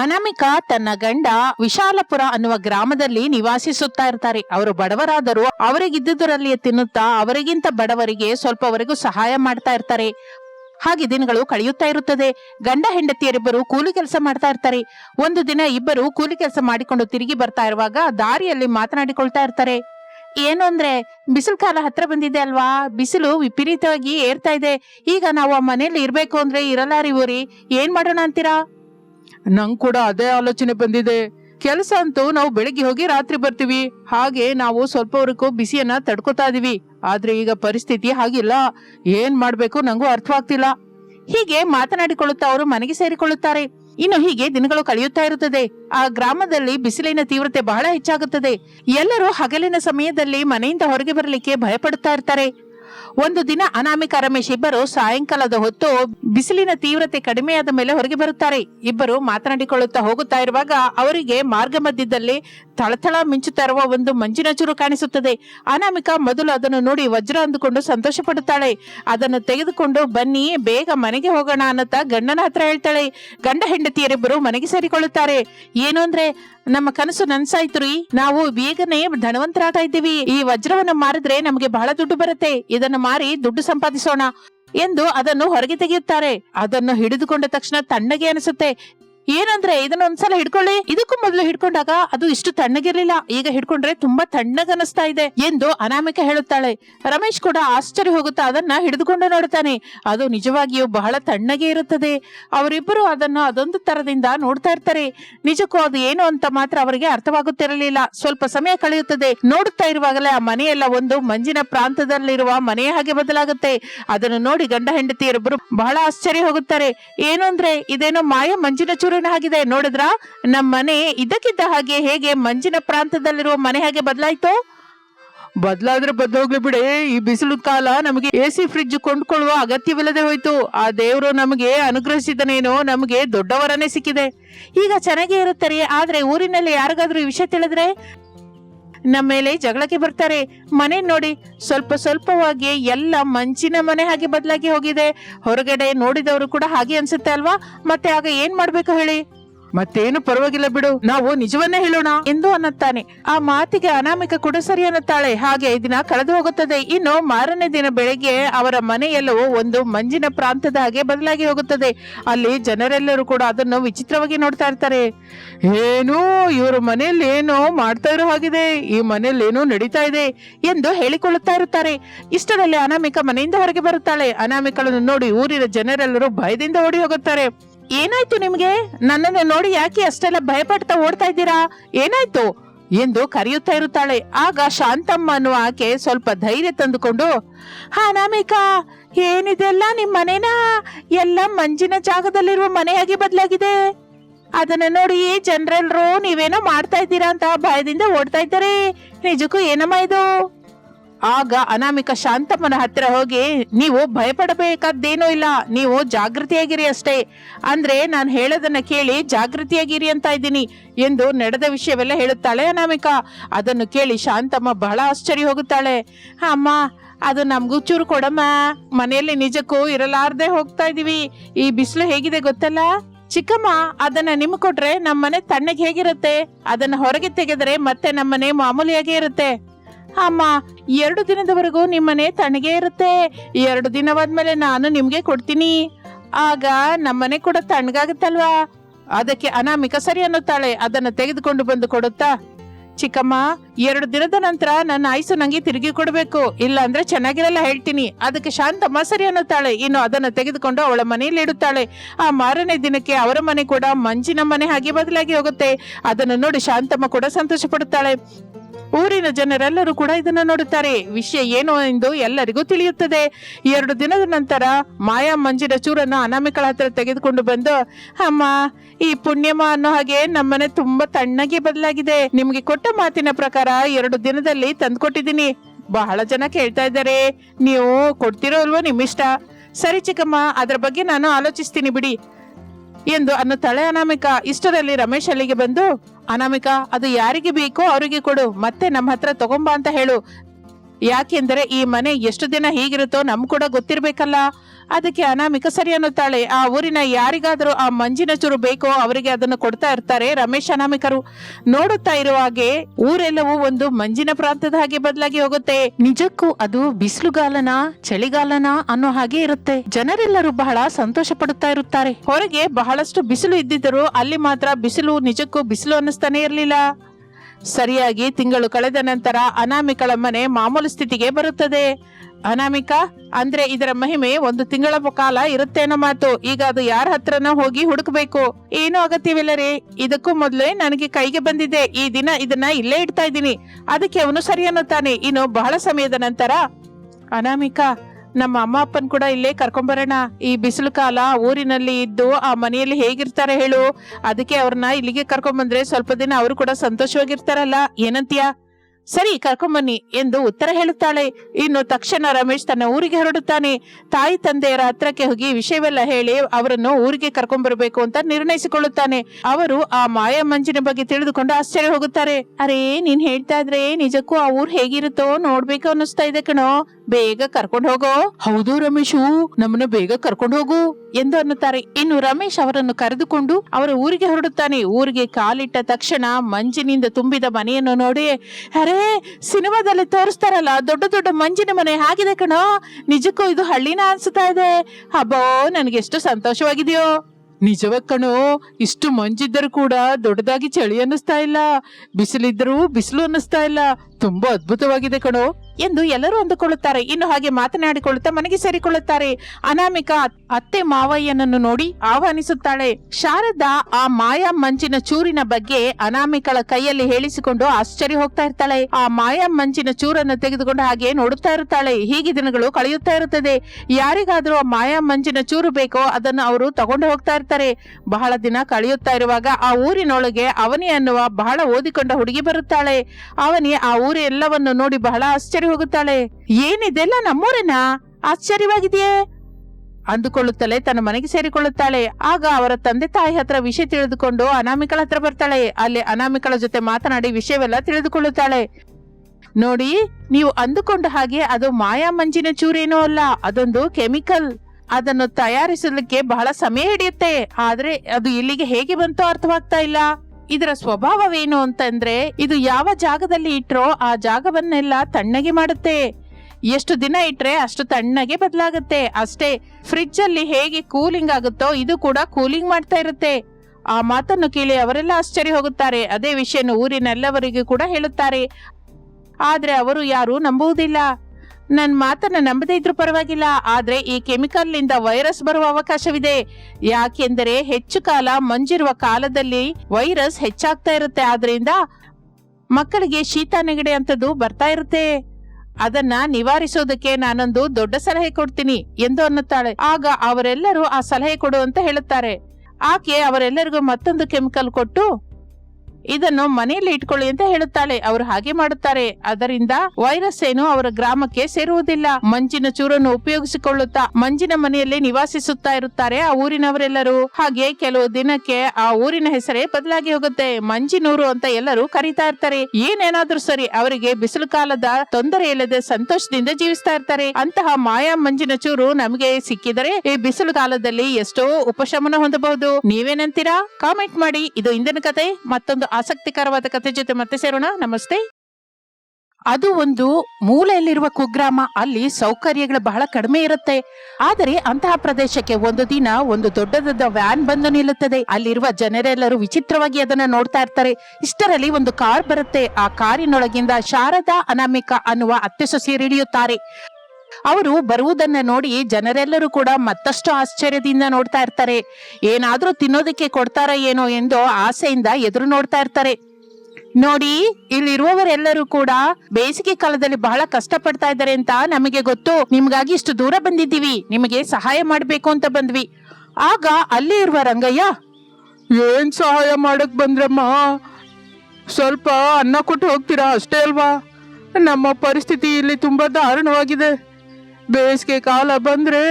ಅನಾಮಿಕಾ ತನ್ನ ಗಂಡ ವಿಶಾಲಪುರ ಅನ್ನುವ ಗ್ರಾಮದಲ್ಲಿ ನಿವಾಸಿಸುತ್ತಾ ಇರ್ತಾರೆ. ಅವರು ಬಡವರಾದರೂ ಅವರಿಗಿದ್ದುದರಲ್ಲಿಯೇ ತಿನ್ನುತ್ತಾ ಅವರಿಗಿಂತ ಬಡವರಿಗೆ ಸ್ವಲ್ಪವರೆಗೂ ಸಹಾಯ ಮಾಡ್ತಾ ಇರ್ತಾರೆ. ಹಾಗೆ ದಿನಗಳು ಕಳೆಯುತ್ತಾ ಇರುತ್ತದೆ. ಗಂಡ ಹೆಂಡತಿಯರಿಬ್ಬರು ಕೂಲಿ ಕೆಲಸ ಮಾಡ್ತಾ ಇರ್ತಾರೆ. ಒಂದು ದಿನ ಇಬ್ಬರು ಕೂಲಿ ಕೆಲಸ ಮಾಡಿಕೊಂಡು ತಿರುಗಿ ಬರ್ತಾ ಇರುವಾಗ ದಾರಿಯಲ್ಲಿ ಮಾತನಾಡಿಕೊಳ್ತಾ ಇರ್ತಾರೆ. ಏನು ಅಂದ್ರೆ, ಬಿಸಿಲು ಕಾಲ ಹತ್ರ ಬಂದಿದೆ ಅಲ್ವಾ? ಬಿಸಿಲು ವಿಪರೀತವಾಗಿ ಏರ್ತಾ ಇದೆ. ಈಗ ನಾವು ಆ ಮನೇಲಿ ಇರ್ಬೇಕು ಅಂದ್ರೆ ಇರಲಾರಿವರಿ ಏನ್ ಮಾಡೋಣ ಅಂತೀರಾ? ನಂಗ್ ಕೂಡ ಅದೇ ಆಲೋಚನೆ ಬಂದಿದೆ. ಕೆಲಸ ಅಂತೂ ನಾವು ಬೆಳಿಗ್ಗೆ ಹೋಗಿ ರಾತ್ರಿ ಬರ್ತೀವಿ. ಹಾಗೆ ನಾವು ಸ್ವಲ್ಪವರೆಗೂ ಬಿಸಿಯನ್ನ ತಡ್ಕೋತಾ ಇದೀವಿ. ಆದ್ರೆ ಈಗ ಪರಿಸ್ಥಿತಿ ಹಾಗಿಲ್ಲ. ಏನ್ ಮಾಡ್ಬೇಕು ನಂಗೂ ಅರ್ಥವಾಗ್ತಿಲ್ಲ. ಹೀಗೆ ಮಾತನಾಡಿಕೊಳ್ಳುತ್ತಾ ಅವರು ಮನೆಗೆ ಸೇರಿಕೊಳ್ಳುತ್ತಾರೆ. ಇನ್ನು ಹೀಗೆ ದಿನಗಳು ಕಳೆಯುತ್ತಾ ಇರುತ್ತದೆ. ಆ ಗ್ರಾಮದಲ್ಲಿ ಬಿಸಿಲಿನ ತೀವ್ರತೆ ಬಹಳ ಹೆಚ್ಚಾಗುತ್ತದೆ. ಎಲ್ಲರೂ ಹಗಲಿನ ಸಮಯದಲ್ಲಿ ಮನೆಯಿಂದ ಹೊರಗೆ ಬರಲಿಕ್ಕೆ ಭಯಪಡುತ್ತಾ ಇರ್ತಾರೆ. ಒಂದು ದಿನ ಅನಾಮಿಕ ರಮೇಶ್ ಇಬ್ಬರು ಸಾಯಂಕಾಲದ ಹೊತ್ತು ಬಿಸಿಲಿನ ತೀವ್ರತೆ ಕಡಿಮೆಯಾದ ಮೇಲೆ ಹೊರಗೆ ಬರುತ್ತಾರೆ. ಇಬ್ಬರು ಮಾತನಾಡಿಕೊಳ್ಳುತ್ತಾ ಹೋಗುತ್ತಾ ಇರುವಾಗ ಅವರಿಗೆ ಮಾರ್ಗ ಮಧ್ಯದಲ್ಲಿ ಥಳಥಳ ಮಿಂಚುತ್ತಾ ಇರುವ ಒಂದು ಮಂಜಿನ ಚೂರು ಕಾಣಿಸುತ್ತದೆ. ಅನಾಮಿಕ ಮೊದಲು ಅದನ್ನು ನೋಡಿ ವಜ್ರ ಅಂದುಕೊಂಡು ಸಂತೋಷ ಪಡುತ್ತಾಳೆ ಅದನ್ನು ತೆಗೆದುಕೊಂಡು ಬನ್ನಿ, ಬೇಗ ಮನೆಗೆ ಹೋಗೋಣ ಅನ್ನುತ್ತಾ ಗಂಡನ ಹತ್ರ ಹೇಳ್ತಾಳೆ. ಗಂಡ ಹೆಂಡತಿಯರಿಬ್ಬರು ಮನೆಗೆ ಸೇರಿಕೊಳ್ಳುತ್ತಾರೆ. ಏನು ಅಂದ್ರೆ, ನಮ್ಮ ಕನಸು ನನ್ಸಾಯ್ತು ರೀ. ನಾವು ಬೇಗನೆ ಧನವಂತರಾಗ್ತಾ ಇದ್ದೀವಿ. ಈ ವಜ್ರವನ್ನು ಮಾರಿದ್ರೆ ನಮಗೆ ಬಹಳ ದುಡ್ಡು ಬರುತ್ತೆ. ಇದನ್ನು ಮಾರಿ ದುಡ್ಡು ಸಂಪಾದಿಸೋಣ ಎಂದು ಅದನ್ನು ಹೊರಗೆ ತೆಗೆಯುತ್ತಾರೆ. ಅದನ್ನು ಹಿಡಿದುಕೊಂಡ ತಕ್ಷಣ ತಣ್ಣಗೆ ಅನಿಸುತ್ತೆ. ಏನಂದ್ರೆ ಇದನ್ನ ಒಂದ್ಸಲ ಹಿಡ್ಕೊಳ್ಳಿ. ಇದಕ್ಕೂ ಮೊದಲು ಹಿಡ್ಕೊಂಡಾಗ ಅದು ಇಷ್ಟು ತಣ್ಣಗಿರ್ಲಿಲ್ಲ. ಈಗ ಹಿಡ್ಕೊಂಡ್ರೆ ತುಂಬಾ ತಣ್ಣಗನಿಸ್ತಾ ಇದೆ ಎಂದು ಅನಾಮಿಕ ಹೇಳುತ್ತಾಳೆ. ರಮೇಶ್ ಕೂಡ ಆಶ್ಚರ್ಯ ಹೋಗುತ್ತಾ ಅದನ್ನ ಹಿಡಿದುಕೊಂಡು ನೋಡುತ್ತಾನೆ ಅದು ನಿಜವಾಗಿಯೂ ಬಹಳ ತಣ್ಣಗೆ ಇರುತ್ತದೆ. ಅವರಿಬ್ಬರು ಅದನ್ನು ಅದೊಂದು ತರದಿಂದ ನೋಡ್ತಾ ಇರ್ತಾರೆ. ನಿಜಕ್ಕೂ ಅದು ಏನು ಅಂತ ಮಾತ್ರ ಅವರಿಗೆ ಅರ್ಥವಾಗುತ್ತಿರಲಿಲ್ಲ. ಸ್ವಲ್ಪ ಸಮಯ ಕಳೆಯುತ್ತದೆ. ನೋಡುತ್ತಾ ಇರುವಾಗಲೇ ಆ ಮನೆಯೆಲ್ಲ ಒಂದು ಮಂಜಿನ ಪ್ರಾಂತದಲ್ಲಿರುವ ಮನೆಯ ಹಾಗೆ ಬದಲಾಗುತ್ತೆ. ಅದನ್ನು ನೋಡಿ ಗಂಡ ಹೆಂಡತಿಯರೊಬ್ಬರು ಬಹಳ ಆಶ್ಚರ್ಯ ಹೋಗುತ್ತಾರೆ. ಏನು ಅಂದ್ರೆ ಇದೇನೋ ಮಾಯ ಮಂಜಿನ ಚೂರಿನ ಆಗಿದೆ ನೋಡಿದ್ರ? ನಮ್ಮ ಮನೆ ಇದಕ್ಕಿದ್ದ ಹಾಗೆ ಹೇಗೆ ಮಂಜಿನ ಪ್ರಾಂತದಲ್ಲಿರುವ ಮನೆ ಹಾಗೆ ಬದಲಾಯ್ತು? ಬದಲಾದ್ರೆ ಬದಲೋಗ್ಲಿ ಬಿಡಿ. ಈ ಬಿಸಿಲು ಕಾಲ ನಮಗೆ ಎ ಸಿ ಫ್ರಿಡ್ಜ್ ಕೊಂಡ್ಕೊಳ್ಳುವ ಅಗತ್ಯವಿಲ್ಲದೆ ಹೋಯ್ತು. ಆ ದೇವರು ನಮಗೆ ಅನುಗ್ರಹಿಸಿದನೇನೋ ನಮಗೆ ದೊಡ್ಡವರನೇ ಸಿಕ್ಕಿದೆ. ಈಗ ಚೆನ್ನಾಗೇ ಇರುತ್ತಾರೆ. ಆದ್ರೆ ಊರಿನಲ್ಲಿ ಯಾರಿಗಾದ್ರೂ ಈ ವಿಷಯ ತಿಳಿದ್ರೆ? ನಮ್ಮ ಮೇಲೆ ಜಗಳಕ್ಕೆ ಬರ್ತಾರೆ. ಮನೆ ನೋಡಿ ಸ್ವಲ್ಪ ಸ್ವಲ್ಪವಾಗಿ ಎಲ್ಲ ಮಂಚಿನ ಮನೆ ಹಾಗೆ ಬದಲಾಗಿ ಹೋಗಿದೆ. ಹೊರಗಡೆ ನೋಡಿದವರು ಕೂಡ ಹಾಗೆ ಅನ್ಸುತ್ತೆ ಅಲ್ವಾ? ಮತ್ತೆ ಆಗ ಏನ್ ಮಾಡ್ಬೇಕು ಹೇಳಿ? ಮತ್ತೇನು ಪರವಾಗಿಲ್ಲ ಬಿಡು. ನಾವು ನಿಜವನ್ನೇ ಹೇಳೋಣ ಎಂದು ಅನ್ನುತ್ತಾನೆ. ಆ ಮಾತಿಗೆ ಅನಾಮಿಕ ಕೂಡ ಸರಿ ಅನ್ನುತ್ತಾಳೆ. ಹಾಗೆ ದಿನ ಕಳೆದು ಹೋಗುತ್ತದೆ. ಇನ್ನು ಮಾರನೇ ದಿನ ಬೆಳಗ್ಗೆ ಅವರ ಮನೆಯೆಲ್ಲವೂ ಒಂದು ಮಂಜಿನ ಪ್ರಾಂತದ ಹಾಗೆ ಬದಲಾಗಿ ಹೋಗುತ್ತದೆ. ಅಲ್ಲಿ ಜನರೆಲ್ಲರೂ ಕೂಡ ಅದನ್ನು ವಿಚಿತ್ರವಾಗಿ ನೋಡ್ತಾ ಇರ್ತಾರೆ. ಏನು, ಇವರ ಮನೆಯಲ್ಲಿ ಏನೋ ಮಾಡ್ತಾ ಇರೋ ಹಾಗಿದೆ. ಈ ಮನೆಯಲ್ಲಿ ಏನೋ ನಡೀತಾ ಇದೆ ಎಂದು ಹೇಳಿಕೊಳ್ಳುತ್ತಾ ಇರುತ್ತಾರೆ. ಇಷ್ಟರಲ್ಲಿ ಅನಾಮಿಕ ಮನೆಯಿಂದ ಹೊರಗೆ ಬರುತ್ತಾಳೆ. ಅನಾಮಿಕಳನ್ನು ನೋಡಿ ಊರಿನ ಜನರೆಲ್ಲರೂ ಭಯದಿಂದ ಓಡಿ ಹೋಗುತ್ತಾರೆ. ಏನಾಯ್ತು ನಿಮ್ಗೆ? ನನ್ನನ್ನು ನೋಡಿ ಯಾಕೆ ಅಷ್ಟೆಲ್ಲ ಭಯಪಡ್ತಾ ಓಡ್ತಾ ಇದ್ದೀರಾ? ಏನಾಯ್ತು? ಎಂದು ಕರೆಯುತ್ತಾ ಇರುತ್ತಾಳೆ. ಆಗ ಶಾಂತಮ್ಮ ಅನ್ನುವ ಆಕೆ ಸ್ವಲ್ಪ ಧೈರ್ಯ ತಂದುಕೊಂಡು ಅನಾಮಿಕಾ ಏನಿದೆಲ್ಲ ನಿಮ್ ಮನೆನಾ? ಎಲ್ಲ ಮಂಜಿನ ಜಾಗದಲ್ಲಿರುವ ಮನೆಯಾಗಿ ಬದಲಾಗಿದೆ. ಅದನ್ನ ನೋಡಿ ಜನರೆಲ್ಲರೂ ನೀವೇನೋ ಮಾಡ್ತಾ ಇದ್ದೀರಾ ಅಂತ ಭಯದಿಂದ ಓಡ್ತಾ ಇದ್ದಾರೆ. ನಿಜಕ್ಕೂ ಏನಮ್ಮ ಇದು? ಆಗ ಅನಾಮಿಕ ಶಾಂತಮ್ಮನ ಹತ್ತಿರ ಹೋಗಿ, ನೀವು ಭಯಪಡಬೇಕಾದ್ದೇನೂ ಇಲ್ಲ, ನೀವು ಜಾಗೃತಿಯಾಗಿರಿ ಅಷ್ಟೇ. ಅಂದ್ರೆ ನಾನು ಹೇಳೋದನ್ನ ಕೇಳಿ ಜಾಗೃತಿಯಾಗಿರಿ ಅಂತ ಇದ್ದೀನಿ ಎಂದು ನಡೆದ ವಿಷಯವೆಲ್ಲ ಹೇಳುತ್ತಾಳೆ ಅನಾಮಿಕ. ಅದನ್ನು ಕೇಳಿ ಶಾಂತಮ್ಮ ಬಹಳ ಆಶ್ಚರ್ಯ ಹೋಗುತ್ತಾಳೆ. ಅಮ್ಮ, ಅದು ನಮ್ಗೂ ಚೂರು ಕೊಡಮ್ಮ. ಮನೆಯಲ್ಲಿ ನಿಜಕ್ಕೂ ಇರಲಾರ್ದೆ ಹೋಗ್ತಾ ಇದೀವಿ. ಈ ಬಿಸಿಲು ಹೇಗಿದೆ ಗೊತ್ತಲ್ಲ? ಚಿಕ್ಕಮ್ಮ, ಅದನ್ನ ನಿಮ್ ಕೊಟ್ರೆ ನಮ್ಮನೆ ತಣ್ಣಗೆ ಹೇಗಿರುತ್ತೆ? ಅದನ್ನ ಹೊರಗೆ ತೆಗೆದರೆ ಮತ್ತೆ ನಮ್ಮನೆ ಮಾಮೂಲಿಯಾಗೇ ಇರುತ್ತೆ. ಅಮ್ಮ, ಎರಡು ದಿನದವರೆಗೂ ನಿಮ್ಮನೆ ತಣ್ಣಗೆ ಇರುತ್ತೆ. ಎರಡು ದಿನವಾದ್ಮೇಲೆ ನಾನು ನಿಮ್ಗೆ ಕೊಡ್ತೀನಿ. ಆಗ ನಮ್ಮನೆ ಕೂಡ ತಣ್ಣಗಾಗುತ್ತಲ್ವಾ ಅದಕ್ಕೆ ಅನಾಮಿಕ ಸರಿ ಅನ್ನುತ್ತಾಳೆ. ಅದನ್ನ ತೆಗೆದುಕೊಂಡು ಬಂದು ಕೊಡುತ್ತಾ? ಚಿಕ್ಕಮ್ಮ, ಎರಡು ದಿನದ ನಂತರ ನನ್ನ ಆಯ್ಸು ನಂಗೆ ತಿರುಗಿ ಕೊಡಬೇಕು. ಇಲ್ಲ ಅಂದ್ರೆ ಚೆನ್ನಾಗಿರಲ್ಲ ಹೇಳ್ತೀನಿ. ಅದಕ್ಕೆ ಶಾಂತಮ್ಮ ಸರಿ ಅನ್ನುತ್ತಾಳೆ. ಇನ್ನು ಅದನ್ನ ತೆಗೆದುಕೊಂಡು ಅವಳ ಮನೆಯಲ್ಲಿ ಇಡುತ್ತಾಳೆ. ಆ ಮಾರನೇ ದಿನಕ್ಕೆ ಅವರ ಮನೆ ಕೂಡ ಮಂಜಿನ ಮನೆ ಹಾಗೆ ಬದಲಾಗಿ ಹೋಗುತ್ತೆ. ಅದನ್ನು ನೋಡಿ ಶಾಂತಮ್ಮ ಕೂಡ ಸಂತೋಷ ಪಡುತ್ತಾಳೆ ಊರಿನ ಜನರೆಲ್ಲರೂ ಕೂಡ ಇದನ್ನು ನೋಡುತ್ತಾರೆ. ವಿಷಯ ಏನು ಎಂದು ಎಲ್ಲರಿಗೂ ತಿಳಿಯುತ್ತದೆ. ಎರಡು ದಿನದ ನಂತರ ಮಾಯಾ ಮಂಜಿನ ಚೂರನ್ನು ಅನಾಮಿಕಳ ಹತ್ರ ತೆಗೆದುಕೊಂಡು ಬಂದು, ಅಮ್ಮ, ಈ ಪುಣ್ಯಮ ಅನ್ನೋ ಹಾಗೆ ನಮ್ಮನೆ ತುಂಬಾ ತಣ್ಣಗೆ ಬದಲಾಗಿದೆ. ನಿಮ್ಗೆ ಕೊಟ್ಟ ಮಾತಿನ ಪ್ರಕಾರ ಎರಡು ದಿನದಲ್ಲಿ ತಂದ್ಕೊಟ್ಟಿದ್ದೀನಿ. ಬಹಳ ಜನ ಕೇಳ್ತಾ ಇದ್ದಾರೆ. ನೀವು ಕೊಡ್ತಿರೋ ಅಲ್ವೋ ನಿಮ್ಮಿಷ್ಟ? ಸರಿ ಚಿಕ್ಕಮ್ಮ, ಅದ್ರ ಬಗ್ಗೆ ನಾನು ಆಲೋಚಿಸ್ತೀನಿ ಬಿಡಿ. ಎಂದು ಅನ್ನುತ್ತಾಳೆ ಅನಾಮಿಕ ಇಷ್ಟರಲ್ಲಿ ರಮೇಶ್ ಅಲ್ಲಿಗೆ ಬಂದು, ಅನಾಮಿಕ, ಅದು ಯಾರಿಗೆ ಬೇಕೋ ಅವರಿಗೆ ಕೊಡು, ಮತ್ತೆ ನಮ್ಮ ಹತ್ರ ತಗೊಂಬಾ ಅಂತ ಹೇಳು. ಯಾಕೆಂದರೆ ಈ ಮನೆ ಎಷ್ಟು ದಿನ ಹೀಗಿರುತ್ತೋ ನಮ್ ಕೂಡ ಗೊತ್ತಿರ್ಬೇಕಲ್ಲ. ಅದಕ್ಕೆ ಅನಾಮಿಕ ಸರಿ ಅನ್ನುತ್ತಾಳೆ. ಆ ಊರಿನ ಯಾರಿಗಾದರೂ ಆ ಮಂಜಿನ ಚೂರು ಬೇಕೋ ಅವರಿಗೆ ಅದನ್ನು ಕೊಡ್ತಾ ಇರ್ತಾರೆ ರಮೇಶ್ ಅನಾಮಿಕರು. ನೋಡುತ್ತಾ ಇರುವ ಹಾಗೆ ಊರೆಲ್ಲವೂ ಒಂದು ಮಂಜಿನ ಪ್ರಾಂತದ ಹಾಗೆ ಬದಲಾಗಿ ಹೋಗುತ್ತೆ. ನಿಜಕ್ಕೂ ಅದು ಬಿಸಿಲುಗಾಲನ, ಚಳಿಗಾಲನ ಅನ್ನೋ ಹಾಗೆ ಇರುತ್ತೆ. ಜನರೆಲ್ಲರೂ ಬಹಳ ಸಂತೋಷ ಪಡುತ್ತಾ ಇರುತ್ತಾರೆ. ಹೊರಗೆ ಬಹಳಷ್ಟು ಬಿಸಿಲು ಇದ್ದಿದ್ದರೂ ಅಲ್ಲಿ ಮಾತ್ರ ಬಿಸಿಲು, ನಿಜಕ್ಕೂ ಬಿಸಿಲು ಅನ್ನಿಸ್ತಾನೆ ಇರಲಿಲ್ಲ. ಸರಿಯಾಗಿ ತಿಂಗಳು ಕಳೆದ ನಂತರ ಅನಾಮಿಕಳ ಮನೆ ಮಾಮೂಲು ಸ್ಥಿತಿಗೆ ಬರುತ್ತದೆ. ಅನಾಮಿಕ, ಅಂದ್ರೆ ಇದರ ಮಹಿಮೆ ಒಂದು ತಿಂಗಳ ಕಾಲ ಇರುತ್ತೇನೋ ಮಾತು. ಈಗ ಅದು ಯಾರ ಹತ್ರನ ಹೋಗಿ ಹುಡುಕ್ಬೇಕು? ಏನೂ ಅಗತ್ಯವಿಲ್ಲ ರೀ ಇದಕ್ಕೂ ಮೊದಲೇ ನನಗೆ ಕೈಗೆ ಬಂದಿದೆ. ಈ ದಿನ ಇದನ್ನ ಇಲ್ಲೇ ಇಡ್ತಾ ಇದ್ದೀನಿ. ಅದಕ್ಕೆ ಅವನು ಸರಿ ಅನ್ನುತ್ತಾನೆ. ಇನ್ನು ಬಹಳ ಸಮಯದ ನಂತರ ಅನಾಮಿಕ ನಮ್ಮ ಅಮ್ಮ ಅಪ್ಪನ್ ಕೂಡ ಇಲ್ಲೇ ಕರ್ಕೊಂಬರೋಣ. ಈ ಬಿಸಿಲು ಕಾಲ ಊರಿನಲ್ಲಿ ಇದ್ದು ಆ ಮನೆಯಲ್ಲಿ ಹೇಗಿರ್ತಾರೆ ಹೇಳು. ಅದಕ್ಕೆ ಅವ್ರನ್ನ ಇಲ್ಲಿಗೆ ಕರ್ಕೊಂಬಂದ್ರೆ ಸ್ವಲ್ಪ ದಿನ ಅವರು ಕೂಡ ಸಂತೋಷವಾಗಿರ್ತಾರಲ್ಲ. ಏನಂತೀಯ? ಸರಿ, ಕರ್ಕೊಂಬನ್ನಿ ಎಂದು ಉತ್ತರ ಹೇಳುತ್ತಾಳೆ. ಇನ್ನು ತಕ್ಷಣ ರಮೇಶ್ ತನ್ನ ಊರಿಗೆ ಹೊರಡುತ್ತಾನೆ. ತಾಯಿ ತಂದೆಯರ ಹತ್ರಕ್ಕೆ ಹೋಗಿ ವಿಷಯವೆಲ್ಲ ಹೇಳಿ ಅವರನ್ನು ಊರಿಗೆ ಕರ್ಕೊಂಡ್ಬರ್ಬೇಕು ಅಂತ ನಿರ್ಣಯಿಸಿಕೊಳ್ಳುತ್ತಾನೆ. ಅವರು ಆ ಮಾಯಾ ಮಂಜಿನ ಬಗ್ಗೆ ತಿಳಿದುಕೊಂಡು ಆಶ್ಚರ್ಯ ಹೋಗುತ್ತಾರೆ. ಅರೇ, ನೀನ್ ಹೇಳ್ತಾ ಇದ್ರೆ ನಿಜಕ್ಕೂ ಆ ಊರ್ ಹೇಗಿರುತ್ತೋ ನೋಡ್ಬೇಕು ಅನ್ನಿಸ್ತಾ ಇದೆ ಕಣೋ. ಬೇಗ ಕರ್ಕೊಂಡು ಹೋಗೋ. ಹೌದು ರಮೇಶು ನಮ್ಮನ್ನ ಬೇಗ ಕರ್ಕೊಂಡು ಹೋಗು. ಎಂದು ಅನ್ನುತ್ತಾರೆ. ಇನ್ನು ರಮೇಶ್ ಅವರನ್ನು ಕರೆದುಕೊಂಡು ಅವರ ಊರಿಗೆ ಹೊರಡುತ್ತಾನೆ. ಊರಿಗೆ ಕಾಲಿಟ್ಟ ತಕ್ಷಣ ಮಂಜಿನಿಂದ ತುಂಬಿದ ಮನೆಯನ್ನು ನೋಡಿ ಅರೇ ಸಿನಿಮಾದಲ್ಲಿ ತೋರಿಸ್ತಾರಲ್ಲ ದೊಡ್ಡ ದೊಡ್ಡ ಮಂಜಿನ ಮನೆ ಹಾಗಿದೆ ಕಣೋ? ನಿಜಕ್ಕೂ ಇದು ಹಳ್ಳಿನ ಅನ್ಸುತ್ತಾ ಇದೆ. ಹಬ್ಬೋ ನನಗೆ ಎಷ್ಟು ಸಂತೋಷವಾಗಿದೆಯೋ. ನಿಜವೇ ಕಣೋ ಇಷ್ಟು ಮಂಜಿದ್ದರೂ ಕೂಡ ದೊಡ್ಡದಾಗಿ ಚಳಿ ಅನ್ನಿಸ್ತಾ ಇಲ್ಲ. ಬಿಸಿಲಿದ್ದರೂ ಬಿಸಿಲು ಅನ್ನಿಸ್ತಾ ಇಲ್ಲ. ತುಂಬಾ ಅದ್ಭುತವಾಗಿದೆ ಕಣೋ. ಎಂದು ಎಲ್ಲರೂ ಅಂದುಕೊಳ್ಳುತ್ತಾರೆ. ಇನ್ನು ಹಾಗೆ ಮಾತನಾಡಿಕೊಳ್ಳುತ್ತಾ ಮನೆಗೆ ಸೇರಿಕೊಳ್ಳುತ್ತಾರೆ. ಅನಾಮಿಕ ಅತ್ತೆ ಮಾವಯ್ಯನನ್ನು ನೋಡಿ ಆಹ್ವಾನಿಸುತ್ತಾಳೆ. ಶಾರದಾ ಆ ಮಾಯಾ ಮಂಜಿನ ಚೂರಿನ ಬಗ್ಗೆ ಅನಾಮಿಕಳ ಕೈಯಲ್ಲಿ ಹೇಳಿಸಿಕೊಂಡು ಆಶ್ಚರ್ಯ ಹೋಗ್ತಾ ಇರ್ತಾಳೆ. ಆ ಮಾಯಾ ಮಂಚಿನ ಚೂರನ್ನು ತೆಗೆದುಕೊಂಡು ಹಾಗೆ ನೋಡುತ್ತಾ ಇರುತ್ತಾಳೆ. ಹೀಗೆ ದಿನಗಳು ಕಳೆಯುತ್ತಾ ಇರುತ್ತದೆ. ಯಾರಿಗಾದ್ರೂ ಆ ಮಾಯಾ ಮಂಜಿನ ಚೂರು ಬೇಕೋ ಅದನ್ನು ಅವರು ತಗೊಂಡು ಹೋಗ್ತಾ ಇರ್ತಾರೆ. ಬಹಳ ದಿನ ಕಳೆಯುತ್ತಾ ಇರುವಾಗ ಆ ಊರಿನೊಳಗೆ ಅವನಿ ಅನ್ನುವ ಬಹಳ ಓದಿಕೊಂಡ ಹುಡುಗಿ ಬರುತ್ತಾಳೆ. ಅವನಿ ಆ ಊರು ಎಲ್ಲವನ್ನು ನೋಡಿ ಬಹಳ ಆಶ್ಚರ್ಯ ಹೋಗುತ್ತಾಳೆ. ಏನಿದೆಲ್ಲ ನಮ್ಮೂರಿನ? ಆಶ್ಚರ್ಯವಾಗಿದೆಯೇ? ಅಂದುಕೊಳ್ಳುತ್ತಲೇ ತನ್ನ ಮನೆಗೆ ಸೇರಿಕೊಳ್ಳುತ್ತಾಳೆ. ಆಗ ಅವರ ತಂದೆ ತಾಯಿ ಹತ್ರ ವಿಷಯ ತಿಳಿದುಕೊಂಡು ಅನಾಮಿಕಳ ಹತ್ರ ಬರ್ತಾಳೆ. ಅಲ್ಲಿ ಅನಾಮಿಕಳ ಜೊತೆ ಮಾತನಾಡಿ ವಿಷಯವೆಲ್ಲ ತಿಳಿದುಕೊಳ್ಳುತ್ತಾಳೆ. ನೋಡಿ, ನೀವು ಅಂದುಕೊಂಡ ಹಾಗೆ ಅದು ಮಾಯಾ ಮಂಜಿನ ಚೂರೇನೂ ಅಲ್ಲ, ಅದೊಂದು ಕೆಮಿಕಲ್. ಅದನ್ನು ತಯಾರಿಸಲಿಕ್ಕೆ ಬಹಳ ಸಮಯ ಹಿಡಿಯುತ್ತೆ. ಆದ್ರೆ ಅದು ಇಲ್ಲಿಗೆ ಹೇಗೆ ಬಂತೋ ಅರ್ಥವಾಗ್ತಾ ಇಲ್ಲ. ಇದರ ಸ್ವಭಾವವೇನು ಅಂತಂದ್ರೆ, ಇದು ಯಾವ ಜಾಗದಲ್ಲಿ ಇಟ್ರೋ ಆ ಜಾಗವನ್ನೆಲ್ಲ ತಣ್ಣಗೆ ಮಾಡುತ್ತೆ. ಎಷ್ಟು ದಿನ ಇಟ್ರೆ ಅಷ್ಟು ತಣ್ಣಗೆ ಬದಲಾಗುತ್ತೆ. ಅಷ್ಟೇ ಫ್ರಿಡ್ಜ್ ಅಲ್ಲಿ ಹೇಗೆ ಕೂಲಿಂಗ್ ಆಗುತ್ತೋ ಇದು ಕೂಡ ಕೂಲಿಂಗ್ ಮಾಡ್ತಾ ಇರುತ್ತೆ. ಆ ಮಾತನ್ನು ಕೇಳಿ ಅವರೆಲ್ಲ ಆಶ್ಚರ್ಯ ಹೋಗುತ್ತಾರೆ. ಅದೇ ವಿಷಯನ ಊರಿನೆಲ್ಲವರಿಗೂ ಕೂಡ ಹೇಳುತ್ತಾರೆ. ಆದ್ರೆ ಅವರು ಯಾರು ನಂಬುವುದಿಲ್ಲ. ನನ್ ಮಾತನ್ನ ನಂಬದೇ ಇದ್ರೂ ಪರವಾಗಿಲ್ಲ, ಆದ್ರೆ ಈ ಕೆಮಿಕಲ್ನಿಂದ ವೈರಸ್ ಬರುವ ಅವಕಾಶವಿದೆ. ಯಾಕೆಂದರೆ ಹೆಚ್ಚು ಕಾಲ ಮಂಜಿರುವ ಕಾಲದಲ್ಲಿ ವೈರಸ್ ಹೆಚ್ಚಾಗ್ತಾ ಇರುತ್ತೆ, ಆದ್ರಿಂದ ಮಕ್ಕಳಿಗೆ ಶೀತ ನೆಗಡಿ ಅಂತದ್ದು ಬರ್ತಾ ಇರುತ್ತೆ. ಅದನ್ನ ನಿವಾರಿಸೋದಕ್ಕೆ ನಾನೊಂದು ದೊಡ್ಡ ಸಲಹೆ ಕೊಡ್ತೀನಿ ಎಂದು ಅನ್ನುತ್ತಾಳೆ. ಆಗ ಅವರೆಲ್ಲರೂ ಆ ಸಲಹೆ ಕೊಡು ಅಂತ ಹೇಳುತ್ತಾರೆ. ಆಕೆ ಅವರೆಲ್ಲರಿಗೂ ಮತ್ತೊಂದು ಕೆಮಿಕಲ್ ಕೊಟ್ಟು ಇದನ್ನು ಮನೆಯಲ್ಲಿ ಇಟ್ಕೊಳ್ಳಿ ಅಂತ ಹೇಳುತ್ತಾಳೆ. ಅವರು ಹಾಗೆ ಮಾಡುತ್ತಾರೆ. ಅದರಿಂದ ವೈರಸ್ ಏನು ಅವರ ಗ್ರಾಮಕ್ಕೆ ಸೇರುವುದಿಲ್ಲ. ಮಂಜಿನ ಚೂರನ್ನು ಉಪಯೋಗಿಸಿಕೊಳ್ಳುತ್ತಾ ಮಂಜಿನ ಮನೆಯಲ್ಲಿ ನಿವಾಸಿಸುತ್ತಾ ಇರುತ್ತಾರೆ ಆ ಊರಿನವರೆಲ್ಲರೂ. ಹಾಗೆ ಕೆಲವು ದಿನಕ್ಕೆ ಆ ಊರಿನ ಹೆಸರೇ ಬದಲಾಗಿ ಹೋಗುತ್ತೆ. ಮಂಜಿನೂರು ಅಂತ ಎಲ್ಲರೂ ಕರೀತಾ ಇರ್ತಾರೆ. ಏನೇನಾದ್ರೂ ಸರಿ ಅವರಿಗೆ ಬಿಸಿಲು ಕಾಲದ ತೊಂದರೆ ಇಲ್ಲದೆ ಸಂತೋಷದಿಂದ ಜೀವಿಸ್ತಾ ಇರ್ತಾರೆ. ಅಂತಹ ಮಾಯಾ ಮಂಜಿನ ಚೂರು ನಮಗೆ ಸಿಕ್ಕಿದರೆ ಈ ಬಿಸಿಲು ಕಾಲದಲ್ಲಿ ಎಷ್ಟೋ ಉಪಶಮನ ಹೊಂದಬಹುದು. ನೀವೇನಂತೀರಾ? ಕಾಮೆಂಟ್ ಮಾಡಿ. ಇದು ಇಂದಿನ ಕತೆ. ಮತ್ತೊಂದು ಆಸಕ್ತಿಕರವಾದ ಕಥೆ ಜೊತೆ ಮತ್ತೆ ಸೇರೋಣ. ನಮಸ್ತೆ. ಅದು ಒಂದು ಮೂಲೆಯಲ್ಲಿರುವ ಕುಗ್ರಾಮ. ಅಲ್ಲಿ ಸೌಕರ್ಯಗಳು ಬಹಳ ಕಡಿಮೆ ಇರುತ್ತೆ. ಆದರೆ ಅಂತಹ ಪ್ರದೇಶಕ್ಕೆ ಒಂದು ದಿನ ಒಂದು ದೊಡ್ಡದಾದ ವ್ಯಾನ್ ಬಂದು ನಿಲ್ಲುತ್ತದೆ. ಅಲ್ಲಿರುವ ಜನರೆಲ್ಲರೂ ವಿಚಿತ್ರವಾಗಿ ಅದನ್ನ ನೋಡ್ತಾ ಇರ್ತಾರೆ. ಇಷ್ಟರಲ್ಲಿ ಒಂದು ಕಾರ್ ಬರುತ್ತೆ. ಆ ಕಾರಿನೊಳಗಿಂದ ಶಾರದಾ ಅನಾಮಿಕಾ ಅನ್ನುವ ಅತ್ತೆ ಸೊಸೆಯರು ಇಳಿಯುತ್ತಾರೆ ಅವರು ಬರುವುದನ್ನ ನೋಡಿ ಜನರೆಲ್ಲರೂ ಕೂಡ ಮತ್ತಷ್ಟು ಆಶ್ಚರ್ಯದಿಂದ ನೋಡ್ತಾ ಇರ್ತಾರೆ. ಏನಾದ್ರೂ ತಿನ್ನೋದಕ್ಕೆ ಕೊಡ್ತಾರ ಏನೋ ಎಂದು ಆಸೆಯಿಂದ ಎದುರು ನೋಡ್ತಾ ಇರ್ತಾರೆ. ನೋಡಿ, ಇಲ್ಲಿರುವವರೆಲ್ಲರೂ ಕೂಡ ಬೇಸಿಗೆ ಕಾಲದಲ್ಲಿ ಬಹಳ ಕಷ್ಟ ಪಡ್ತಾ ಇದ್ದಾರೆ ಅಂತ ನಮಗೆ ಗೊತ್ತು. ನಿಮ್ಗಾಗಿ ಇಷ್ಟು ದೂರ ಬಂದಿದ್ದೀವಿ. ನಿಮಗೆ ಸಹಾಯ ಮಾಡ್ಬೇಕು ಅಂತ ಬಂದ್ವಿ. ಆಗ ಅಲ್ಲಿ ಇರುವ ರಂಗಯ್ಯ, ಏನ್ ಸಹಾಯ ಮಾಡಕ್ ಬಂದ್ರಮ್ಮ? ಸ್ವಲ್ಪ ಅನ್ನ ಕೊಟ್ಟು ಹೋಗ್ತೀರಾ? ಅಷ್ಟೇ ಅಲ್ವಾ? ನಮ್ಮ ಪರಿಸ್ಥಿತಿ ಇಲ್ಲಿ ತುಂಬಾ ದಾರುಣವಾಗಿದೆ. ಬೇಸಿಗೆ ಕಾಲ ಬಂದ್ರೆ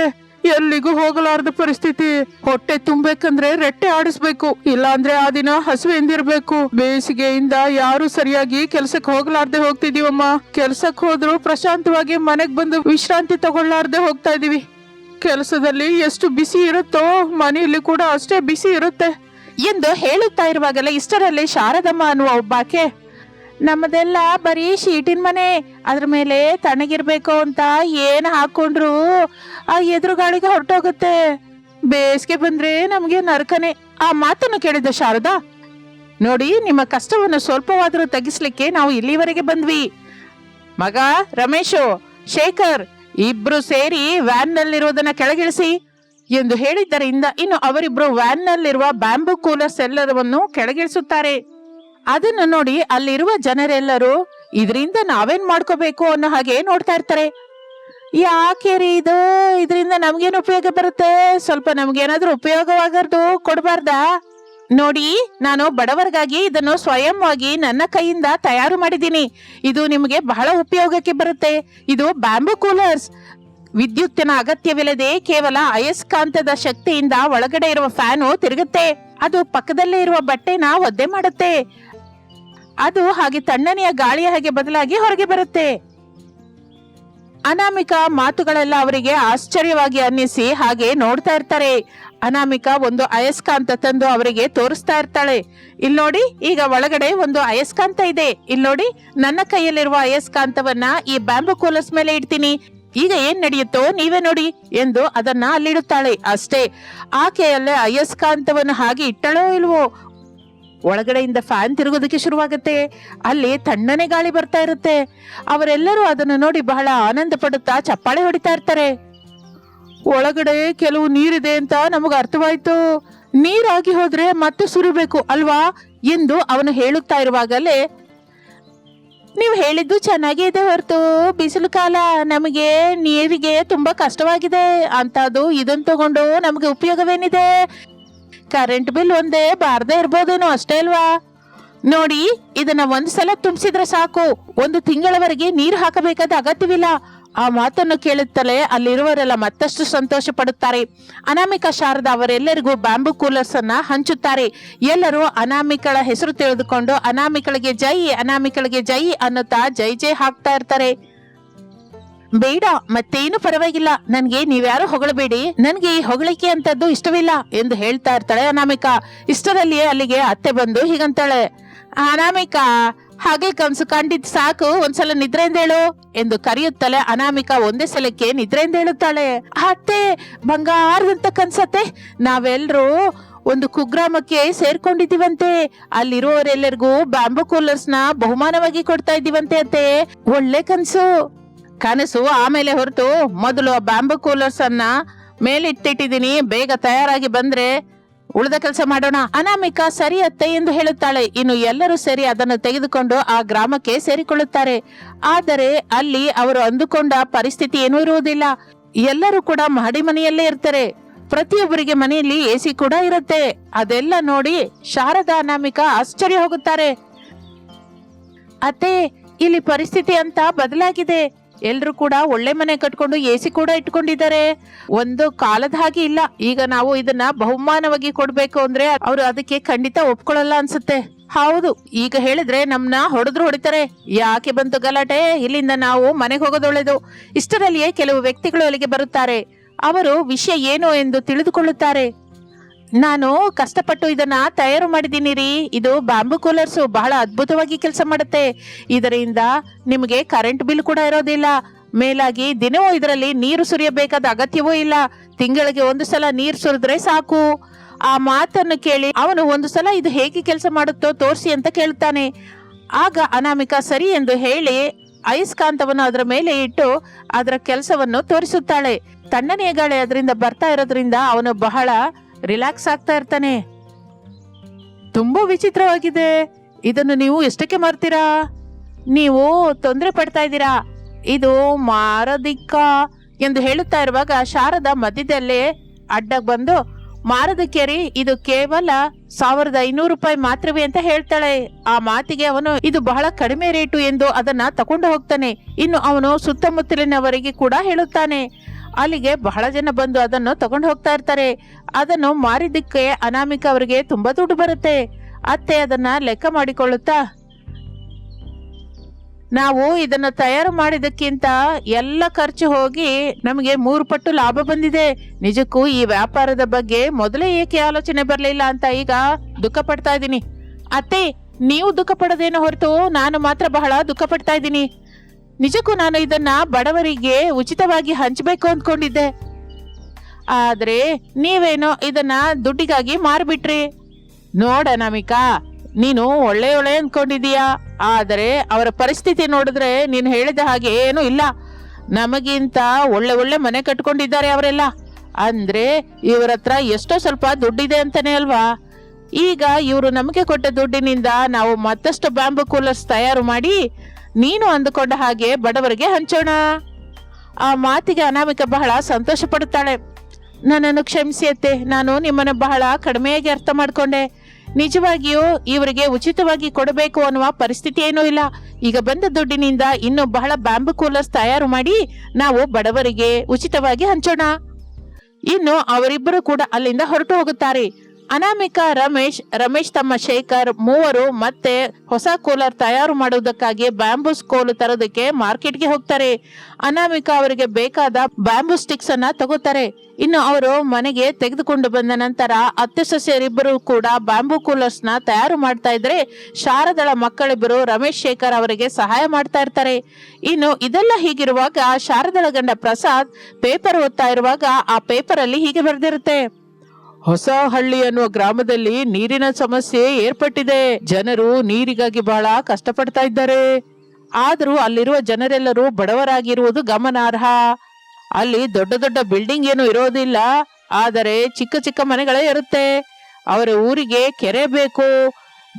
ಎಲ್ಲಿಗೂ ಹೋಗಲಾರದ ಪರಿಸ್ಥಿತಿ. ಹೊಟ್ಟೆ ತುಂಬಬೇಕಂದ್ರೆ ರೆಟ್ಟೆ ಆಡಿಸ್ಬೇಕು. ಇಲ್ಲಾಂದ್ರೆ ಆ ದಿನ ಹಸುವೆಂದಿರ್ಬೇಕು ಬೇಸಿಗೆಯಿಂದ ಯಾರು ಸರಿಯಾಗಿ ಕೆಲ್ಸಕ್ಕೆ ಹೋಗ್ಲಾರ್ದೆ ಹೋಗ್ತಿದೀವಮ್ಮ ಕೆಲ್ಸಕ್ಕೆ ಹೋದ್ರು ಪ್ರಶಾಂತವಾಗಿ ಮನೆಗ್ ಬಂದು ವಿಶ್ರಾಂತಿ ತಗೊಳ್ಲಾರ್ದೆ ಹೋಗ್ತಾ ಇದೀವಿ. ಕೆಲಸದಲ್ಲಿ ಎಷ್ಟು ಬಿಸಿ ಇರುತ್ತೋ ಮನೆಯಲ್ಲಿ ಕೂಡ ಅಷ್ಟೇ ಬಿಸಿ ಇರುತ್ತೆ. ಎಂದು ಹೇಳುತ್ತಾ ಇರುವಾಗಲೇ ಇಷ್ಟರಲ್ಲಿ ಶಾರದಮ್ಮ ಅನ್ನುವ ಒಬ್ಬಾಕೆ ನಮ್ಮದೆಲ್ಲ ಬರೀ ಶೀಟಿನ ಮನೆ. ಅದ್ರ ಮೇಲೆ ತಣಗಿರ್ಬೇಕು ಅಂತ ಏನು ಹಾಕೊಂಡ್ರು ಆ ಎದುರುಗಾಳಿಗೆ ಹೊರಟೋಗುತ್ತೆ. ಬೇಸಿಗೆ ಬಂದ್ರೆ ನಮಗೆ ನರಕನೆ. ಆ ಮಾತನ್ನು ಕೇಳಿದ ಶಾರದಾ, ನೋಡಿ, ನಿಮ್ಮ ಕಷ್ಟವನ್ನು ಸ್ವಲ್ಪವಾದರೂ ತಗ್ಗಿಸ್ಲಿಕ್ಕೆ ನಾವು ಇಲ್ಲಿವರೆಗೆ ಬಂದ್ವಿ. ಮಗ ರಮೇಶು, ಶೇಖರ್ ಇಬ್ರು ಸೇರಿ ವ್ಯಾನ್ ಕೆಳಗಿಳಿಸಿ. ಎಂದು ಹೇಳಿದ್ದರಿಂದ ಇನ್ನು ಅವರಿಬ್ರು ವ್ಯಾನ್ ನಲ್ಲಿರುವ ಬ್ಯಾಂಬೂ ಕೂಲರ್ಸ್ ಎಲ್ಲರವನ್ನು ಕೆಳಗಿಳಿಸುತ್ತಾರೆ. ಅದನ್ನು ನೋಡಿ ಅಲ್ಲಿರುವ ಜನರೆಲ್ಲರೂ, ಇದರಿಂದ ನಾವೇನ್ ಮಾಡ್ಕೋಬೇಕು? ಅನ್ನೋ ಹಾಗೆ ನೋಡ್ತಾ ಇರ್ತಾರೆ. ಯಾಕೆ ರೀ ಇದು? ಇದರಿಂದ ನಮ್ಗೇನು ಉಪಯೋಗ ಬರುತ್ತೆ? ಸ್ವಲ್ಪ ನಮ್ಗೇನಾದ್ರೂ ಉಪಯೋಗವಾಗರ್ದು ಕೊಡಬಾರ್ದಾ? ನೋಡಿ, ನಾನು ಬಡವರಿಗಾಗಿ ಇದನ್ನು ಸ್ವಯಂವಾಗಿ ನನ್ನ ಕೈಯಿಂದ ತಯಾರು ಮಾಡಿದ್ದೀನಿ. ಇದು ನಿಮಗೆ ಬಹಳ ಉಪಯೋಗಕ್ಕೆ ಬರುತ್ತೆ. ಇದು ಬ್ಯಾಂಬೂ ಕೂಲರ್ಸ್. ವಿದ್ಯುತ್ತಿನ ಅಗತ್ಯವಿಲ್ಲದೆ ಕೇವಲ ಅಯಸ್ಕಾಂತದ ಶಕ್ತಿಯಿಂದ ಒಳಗಡೆ ಇರುವ ಫ್ಯಾನು ತಿರುಗುತ್ತೆ. ಅದು ಪಕ್ಕದಲ್ಲೇ ಇರುವ ಬಟ್ಟೆನ ಒದ್ದೆ ಮಾಡುತ್ತೆ. ಅದು ಹಾಗೆ ತಣ್ಣನೆಯ ಗಾಳಿಯ ಹಾಗೆ ಬದಲಾಗಿ ಹೊರಗೆ ಬರುತ್ತೆ. ಅನಾಮಿಕ ಮಾತುಗಳೆಲ್ಲ ಅವರಿಗೆ ಆಶ್ಚರ್ಯವಾಗಿ ಅನ್ನಿಸಿ ಹಾಗೆ ನೋಡ್ತಾ ಇರ್ತಾರೆ. ಅನಾಮಿಕ ಒಂದು ಅಯಸ್ಕಾಂತ ತಂದು ಅವರಿಗೆ ತೋರಿಸ್ತಾ ಇರ್ತಾಳೆ. ಇಲ್ಲಿ ನೋಡಿ, ಈಗ ಒಳಗಡೆ ಒಂದು ಅಯಸ್ಕಾಂತ ಇದೆ. ಇಲ್ಲಿ ನೋಡಿ, ನನ್ನ ಕೈಯಲ್ಲಿರುವ ಅಯಸ್ಕಾಂತವನ್ನ ಈ ಬ್ಯಾಂಬು ಕೋಲಸ್ ಮೇಲೆ ಇಡ್ತೀನಿ. ಈಗ ಏನ್ ನಡೆಯುತ್ತೋ ನೀವೇ ನೋಡಿ ಎಂದು ಅದನ್ನ ಅಲ್ಲಿಡುತ್ತಾಳೆ. ಅಷ್ಟೇ, ಆಕೆಯಲ್ಲೇ ಅಯಸ್ಕಾಂತವನ್ನು ಹಾಗೆ ಇಟ್ಟಳೋ ಇಲ್ವೋ? ಒಳಗಡೆಯಿಂದ ಫ್ಯಾನ್ ತಿರುಗೋದಕ್ಕೆ ಶುರುವಾಗುತ್ತೆ. ಅಲ್ಲಿ ತಣ್ಣನೆ ಗಾಳಿ ಬರ್ತಾ ಇರುತ್ತೆ. ಅವರೆಲ್ಲರೂ ಅದನ್ನು ನೋಡಿ ಬಹಳ ಆನಂದ ಪಡುತ್ತಾ ಚಪ್ಪಾಳೆ ಹೊಡಿತಾ ಇರ್ತಾರೆ. ಒಳಗಡೆ ಕೆಲವು ನೀರಿದೆ ಅಂತ ನಮಗೆ ಅರ್ಥವಾಯ್ತು. ನೀರಾಗಿ ಹೋದ್ರೆ ಮತ್ತೆ ಸುರಿಬೇಕು ಅಲ್ವಾ ಎಂದು ಅವನು ಹೇಳುತ್ತಾ ಇರುವಾಗಲೇ, ನೀವು ಹೇಳಿದ್ದು ಚೆನ್ನಾಗೇ ಇದೆ ಹೊರತು. ಬಿಸಿಲು ಕಾಲ ನಮಗೆ ನೀರಿಗೆ ತುಂಬಾ ಕಷ್ಟವಾಗಿದೆ. ಅಂತದು ಇದನ್ನು ತಗೊಂಡು ನಮಗೆ ಉಪಯೋಗವೇನಿದೆ? ಕರೆಂಟ್ ಬಿಲ್ ಒಂದೇ ಬಾರ್ದೇ ಇರ್ಬೋದೇನೋ ಅಷ್ಟೇ ಅಲ್ವಾ? ನೋಡಿ, ಇದನ್ನ ಒಂದ್ ಸಲ ತುಂಬಿಸಿದ್ರೆ ಸಾಕು. ಒಂದು ತಿಂಗಳವರೆಗೆ ನೀರು ಹಾಕಬೇಕಾದ ಅಗತ್ಯವಿಲ್ಲ. ಆ ಮಾತನ್ನು ಕೇಳುತ್ತಲೇ ಅಲ್ಲಿರುವವರೆಲ್ಲ ಮತ್ತಷ್ಟು ಸಂತೋಷ ಪಡುತ್ತಾರೆ. ಅನಾಮಿಕ ಶಾರದ ಅವರೆಲ್ಲರಿಗೂ ಬ್ಯಾಂಬೂ ಕೂಲರ್ಸ್ ಅನ್ನ ಹಂಚುತ್ತಾರೆ. ಎಲ್ಲರೂ ಅನಾಮಿಕಳ ಹೆಸರು ತಿಳಿದುಕೊಂಡು ಅನಾಮಿಕಳಿಗೆ ಜೈ ಅನಾಮಿಕಳಿಗೆ ಜೈ ಅನ್ನುತ್ತಾ ಜೈ ಜೈ ಹಾಕ್ತಾ ಇರ್ತಾರೆ. ಬೇಡ, ಮತ್ತೇನು ಪರವಾಗಿಲ್ಲ. ನನ್ಗೆ ನೀವ್ಯಾರು ಹೊಗಳಬೇಡಿ. ನನ್ಗೆ ಈ ಹೊಗಳಿಕೆ ಅಂತದ್ದು ಇಷ್ಟವಿಲ್ಲ ಎಂದು ಹೇಳ್ತಾ ಇರ್ತಾಳೆ ಅನಾಮಿಕ. ಇಷ್ಟರಲ್ಲಿಯೇ ಅಲ್ಲಿಗೆ ಅತ್ತೆ ಬಂದು ಹೀಗಂತಾಳೆ. ಅನಾಮಿಕ, ಹಾಗೆ ಕನ್ಸು ಕಂಡಿದ್ ಸಾಕು, ಒಂದ್ಸಲ ನಿದ್ರೆಯಿಂದ ಹೇಳು ಎಂದು ಕರೆಯುತ್ತಲೇ ಅನಾಮಿಕ ಒಂದೇ ಸಲಕ್ಕೆ ನಿದ್ರೆಯಿಂದ ಹೇಳುತ್ತಾಳೆ. ಅತ್ತೆ, ಬಂಗಾರದಂತ ಕನ್ಸತ್ತೆ. ನಾವೆಲ್ಲರೂ ಒಂದು ಕುಗ್ರಾಮಕ್ಕೆ ಸೇರ್ಕೊಂಡಿದ್ದೀವಂತೆ. ಅಲ್ಲಿರುವವರೆಲ್ಲರಿಗೂ ಬ್ಯಾಂಬೂ ಕೂಲರ್ಸ್ನ ಬಹುಮಾನವಾಗಿ ಕೊಡ್ತಾ ಇದ್ದೀವಂತೆ ಅತ್ತೆ. ಒಳ್ಳೆ ಕನ್ಸು. ಕನಸು ಆಮೇಲೆ ಹೊರತು ಮೊದಲು ಆ ಬ್ಯಾಂಬು ಕೂಲರ್ಸ್ ಅನ್ನ ಮೇಲಿಟ್ಟಿಟ್ಟಿದ್ದೀನಿ. ಬೇಗ ತಯಾರಾಗಿ ಬಂದ್ರೆ ಉಳಿದ ಕೆಲಸ ಮಾಡೋಣ. ಅನಾಮಿಕಾ ಸರಿ ಅತ್ತೆ ಎಂದು ಹೇಳುತ್ತಾಳೆ. ಇನ್ನು ಎಲ್ಲರೂ ಸೇರಿ ಅದನ್ನು ತೆಗೆದುಕೊಂಡು ಆ ಗ್ರಾಮಕ್ಕೆ ಸೇರಿಕೊಳ್ಳುತ್ತಾರೆ. ಆದರೆ ಅಲ್ಲಿ ಅವರು ಅಂದುಕೊಂಡ ಪರಿಸ್ಥಿತಿ ಏನೂ ಇರುವುದಿಲ್ಲ. ಎಲ್ಲರೂ ಕೂಡ ಮಹಡಿ ಮನೆಯಲ್ಲೇ ಇರ್ತಾರೆ. ಪ್ರತಿಯೊಬ್ಬರಿಗೆ ಮನೆಯಲ್ಲಿ ಎಸಿ ಕೂಡ ಇರುತ್ತೆ. ಅದೆಲ್ಲ ನೋಡಿ ಶಾರದಾ, ಅನಾಮಿಕಾ ಆಶ್ಚರ್ಯ ಹೋಗುತ್ತಾರೆ. ಅತ್ತೆ, ಇಲ್ಲಿ ಪರಿಸ್ಥಿತಿ ಅಂತ ಬದಲಾಗಿದೆ. ಎಲ್ರು ಕೂಡ ಒಳ್ಳೆ ಮನೆ ಕಟ್ಕೊಂಡು ಸಿ ಕೂಡ ಇಟ್ಕೊಂಡಿದ್ದಾರೆ. ಒಂದು ಕಾಲದ ಹಾಗೆ ಇಲ್ಲ. ಈಗ ನಾವು ಇದನ್ನ ಬಹುಮಾನವಾಗಿ ಕೊಡ್ಬೇಕು ಅಂದ್ರೆ ಅವ್ರು ಅದಕ್ಕೆ ಖಂಡಿತ ಒಪ್ಕೊಳ್ಳಲ್ಲ ಅನ್ಸುತ್ತೆ. ಹೌದು. ಈಗ ಹೇಳಿದ್ರೆ ನಮ್ನ ಹೊಡೆದ್ರು ಹೊಡಿತಾರೆ. ಯಾಕೆ ಬಂತು ಗಲಾಟೆ? ಇಲ್ಲಿಂದ ನಾವು ಮನೆಗೆ ಹೋಗೋದು ಒಳ್ಳೇದು ಇಷ್ಟರಲ್ಲಿಯೇ ಕೆಲವು ವ್ಯಕ್ತಿಗಳು ಅಲ್ಲಿಗೆ ಬರುತ್ತಾರೆ. ಅವರು ವಿಷಯ ಏನು ಎಂದು ತಿಳಿದುಕೊಳ್ಳುತ್ತಾರೆ. ನಾನು ಕಷ್ಟಪಟ್ಟು ಇದನ್ನ ತಯಾರು ಮಾಡಿದ್ದೀನಿ ರೀ ಇದು ಬ್ಯಾಂಬೂ ಕೂಲರ್ಸ್ ಬಹಳ ಅದ್ಭುತವಾಗಿ ಕೆಲಸ ಮಾಡುತ್ತೆ. ಇದರಿಂದ ನಿಮಗೆ ಕರೆಂಟ್ ಬಿಲ್ ಕೂಡ ಇರೋದಿಲ್ಲ. ಮೇಲಾಗಿ ದಿನವೂ ಇದರಲ್ಲಿ ನೀರು ಸುರಿಯಬೇಕಾದ ಅಗತ್ಯವೂ ಇಲ್ಲ. ತಿಂಗಳಿಗೆ ಒಂದು ಸಲ ನೀರು ಸುರಿದ್ರೆ ಸಾಕು. ಆ ಮಾತನ್ನು ಕೇಳಿ ಅವನು ಒಂದು ಸಲ ಇದು ಹೇಗೆ ಕೆಲಸ ಮಾಡುತ್ತೋ ತೋರಿಸಿ ಅಂತ ಕೇಳ್ತಾನೆ. ಆಗ ಅನಾಮಿಕ ಸರಿ ಎಂದು ಹೇಳಿ ಅಯಸ್ಕಾಂತವನ್ನು ಅದರ ಮೇಲೆ ಇಟ್ಟು ಅದರ ಕೆಲಸವನ್ನು ತೋರಿಸುತ್ತಾಳೆ. ತಣ್ಣನೆಯ ಗಾಳಿ ಅದರಿಂದ ಬರ್ತಾ ಇರೋದ್ರಿಂದ ಅವನು ಬಹಳ ರಿಲ್ಯಾಕ್ಸ್ ಆಗ್ತಾ ಇರ್ತಾನೆ. ತುಂಬಾ ವಿಚಿತ್ರವಾಗಿದೆ. ಇದನ್ನು ನೀವು ಎಷ್ಟಕ್ಕೆ ಮಾರ್ತೀರಾ? ನೀವು ತೊಂದರೆ ಪಡ್ತಾ ಇದ್ದೀರಾ? ಇದು ಮಾರದಿಕ್ಕ ಎಂದು ಹೇಳುತ್ತಾ ಇರುವಾಗ ಶಾರದಾ ಮಧ್ಯದಲ್ಲೇ ಅಡ್ಡ ಬಂದು ಮಾರದಕ್ಕೇರಿ ಇದು ಕೇವಲ ಸಾವಿರದ ಐನೂರು ರೂಪಾಯಿ ಮಾತ್ರವೇ ಅಂತ ಹೇಳ್ತಾಳೆ. ಆ ಮಾತಿಗೆ ಅವನು, ಇದು ಬಹಳ ಕಡಿಮೆ ರೇಟು ಎಂದು ಅದನ್ನ ತಕೊಂಡು ಹೋಗ್ತಾನೆ. ಇನ್ನು ಅವನು ಸುತ್ತಮುತ್ತಲಿನವರಿಗೆ ಕೂಡ ಹೇಳುತ್ತಾನೆ. ಅಲ್ಲಿಗೆ ಬಹಳ ಜನ ಬಂದು ಅದನ್ನು ತಗೊಂಡು ಹೋಗ್ತಾ ಇರ್ತಾರೆ. ಅದನ್ನು ಮಾರಿದ್ದಕ್ಕೆ ಅನಾಮಿಕ ಅವರಿಗೆ ತುಂಬಾ ದುಡ್ಡು ಬರುತ್ತೆ. ಅತ್ತೆ ಅದನ್ನ ಲೆಕ್ಕ ಮಾಡಿಕೊಳ್ಳುತ್ತಾ, ನಾವು ಇದನ್ನ ತಯಾರು ಮಾಡಿದಕ್ಕಿಂತ ಎಲ್ಲ ಖರ್ಚು ಹೋಗಿ ನಮಗೆ ಮೂರು ಪಟ್ಟು ಲಾಭ ಬಂದಿದೆ. ನಿಜಕ್ಕೂ ಈ ವ್ಯಾಪಾರದ ಬಗ್ಗೆ ಮೊದಲೇ ಏಕೆ ಆಲೋಚನೆ ಬರಲಿಲ್ಲ ಅಂತ ಈಗ ದುಃಖ ಪಡ್ತಾ ಇದ್ದೀನಿ. ಅತ್ತೆ, ನೀವು ದುಃಖ ಪಡೋದೇನೋ ಹೊರತು ನಾನು ಮಾತ್ರ ಬಹಳ ದುಃಖ ಪಡ್ತಾ ಇದ್ದೀನಿ. ನಿಜಕ್ಕೂ ನಾನು ಇದನ್ನ ಬಡವರಿಗೆ ಉಚಿತವಾಗಿ ಹಂಚಬೇಕು ಅಂದ್ಕೊಂಡಿದ್ದೆ. ಆದ್ರೆ ನೀವೇನೋ ಇದನ್ನ ದುಡ್ಡಿಗಾಗಿ ಮಾರ್ಬಿಟ್ರಿ. ನೋಡ ನಮಿಕಾ ನೀನು ಒಳ್ಳೆ ಒಳ್ಳೆ ಅಂದ್ಕೊಂಡಿದೀಯಾ ಆದರೆ ಅವರ ಪರಿಸ್ಥಿತಿ ನೋಡಿದ್ರೆ ನೀನು ಹೇಳಿದ ಹಾಗೆ ಏನೂ ಇಲ್ಲ. ನಮಗಿಂತ ಒಳ್ಳೆ ಒಳ್ಳೆ ಮನೆ ಕಟ್ಕೊಂಡಿದ್ದಾರೆ ಅವರೆಲ್ಲ. ಅಂದ್ರೆ ಇವರ ಹತ್ರ ಎಷ್ಟೋ ಸ್ವಲ್ಪ ದುಡ್ಡಿದೆ ಅಂತಾನೆ ಅಲ್ವಾ? ಈಗ ಇವರು ನಮಗೆ ಕೊಟ್ಟ ದುಡ್ಡಿನಿಂದ ನಾವು ಮತ್ತಷ್ಟು ಬ್ಯಾಂಬು ಕೂಲರ್ಸ್ ತಯಾರು ಮಾಡಿ ನೀನು ಅಂದುಕೊಂಡ ಹಾಗೆ ಬಡವರಿಗೆ ಹಂಚೋಣ. ಆ ಮಾತಿಗೆ ಅನಾಮಿಕ ಬಹಳ ಸಂತೋಷ ಪಡುತ್ತಾಳೆ ನನ್ನನ್ನು ಕ್ಷಮಿಸಿ ಅತ್ತೆ ನಾನು ನಿಮ್ಮನ್ನು ಬಹಳ ಕಡಿಮೆಯಾಗಿ ಅರ್ಥ ಮಾಡಿಕೊಂಡೆ. ನಿಜವಾಗಿಯೂ ಇವರಿಗೆ ಉಚಿತವಾಗಿ ಕೊಡಬೇಕು ಅನ್ನುವ ಪರಿಸ್ಥಿತಿ ಏನೂ ಇಲ್ಲ. ಈಗ ಬಂದ ದುಡ್ಡಿನಿಂದ ಇನ್ನು ಬಹಳ ಬ್ಯಾಂಬು ಕೂಲರ್ಸ್ ತಯಾರು ಮಾಡಿ ನಾವು ಬಡವರಿಗೆ ಉಚಿತವಾಗಿ ಹಂಚೋಣ. ಇನ್ನು ಅವರಿಬ್ಬರು ಕೂಡ ಅಲ್ಲಿಂದ ಹೊರಟು ಹೋಗುತ್ತಾರೆ. ಅನಾಮಿಕಾ ರಮೇಶ್ ರಮೇಶ್ ತಮ್ಮ ಶೇಖರ್, ಮೂವರು ಮತ್ತೆ ಹೊಸ ಕೂಲರ್ ತಯಾರು ಮಾಡುವುದಕ್ಕಾಗಿ ಬ್ಯಾಂಬೂಸ್ ಕೋಲು ತರೋದಕ್ಕೆ ಮಾರ್ಕೆಟ್ಗೆ ಹೋಗ್ತಾರೆ. ಅನಾಮಿಕಾ ಅವರಿಗೆ ಬೇಕಾದ ಬ್ಯಾಂಬೂ ಸ್ಟಿಕ್ಸ್ ಅನ್ನ ತಗೋತಾರೆ. ಇನ್ನು ಅವರು ಮನೆಗೆ ತೆಗೆದುಕೊಂಡು ಬಂದ ನಂತರ ಅತ್ತೆ ಸೊಸೆಯರಿಬ್ಬರು ಕೂಡ ಬ್ಯಾಂಬೂ ಕೂಲರ್ಸ್ನ ತಯಾರು ಮಾಡ್ತಾ ಇದ್ರೆ ಶಾರದಳ ಮಕ್ಕಳಿಬ್ಬರು ರಮೇಶ್ ಶೇಖರ್ ಅವರಿಗೆ ಸಹಾಯ ಮಾಡ್ತಾ ಇರ್ತಾರೆ. ಇನ್ನು ಇದೆಲ್ಲ ಹೀಗಿರುವಾಗ ಶಾರದಳ ಗಂಡ ಪ್ರಸಾದ್ ಪೇಪರ್ ಓದ್ತಾ ಇರುವಾಗ ಆ ಪೇಪರ್ ಅಲ್ಲಿ ಹೀಗೆ ಬರೆದಿರುತ್ತೆ. ಹೊಸ ಹಳ್ಳಿ ಅನ್ನುವ ಗ್ರಾಮದಲ್ಲಿ ನೀರಿನ ಸಮಸ್ಯೆ ಏರ್ಪಟ್ಟಿದೆ. ಜನರು ನೀರಿಗಾಗಿ ಬಹಳ ಕಷ್ಟಪಡ್ತಾ ಇದ್ದಾರೆ. ಆದರೂ ಅಲ್ಲಿರುವ ಜನರೆಲ್ಲರೂ ಬಡವರಾಗಿರುವುದು ಗಮನಾರ್ಹ. ಅಲ್ಲಿ ದೊಡ್ಡ ದೊಡ್ಡ ಬಿಲ್ಡಿಂಗ್ ಏನು ಇರೋದಿಲ್ಲ. ಆದರೆ ಚಿಕ್ಕ ಚಿಕ್ಕ ಮನೆಗಳೇ ಇರುತ್ತೆ. ಅವರ ಊರಿಗೆ ಕೆರೆ ಬೇಕು.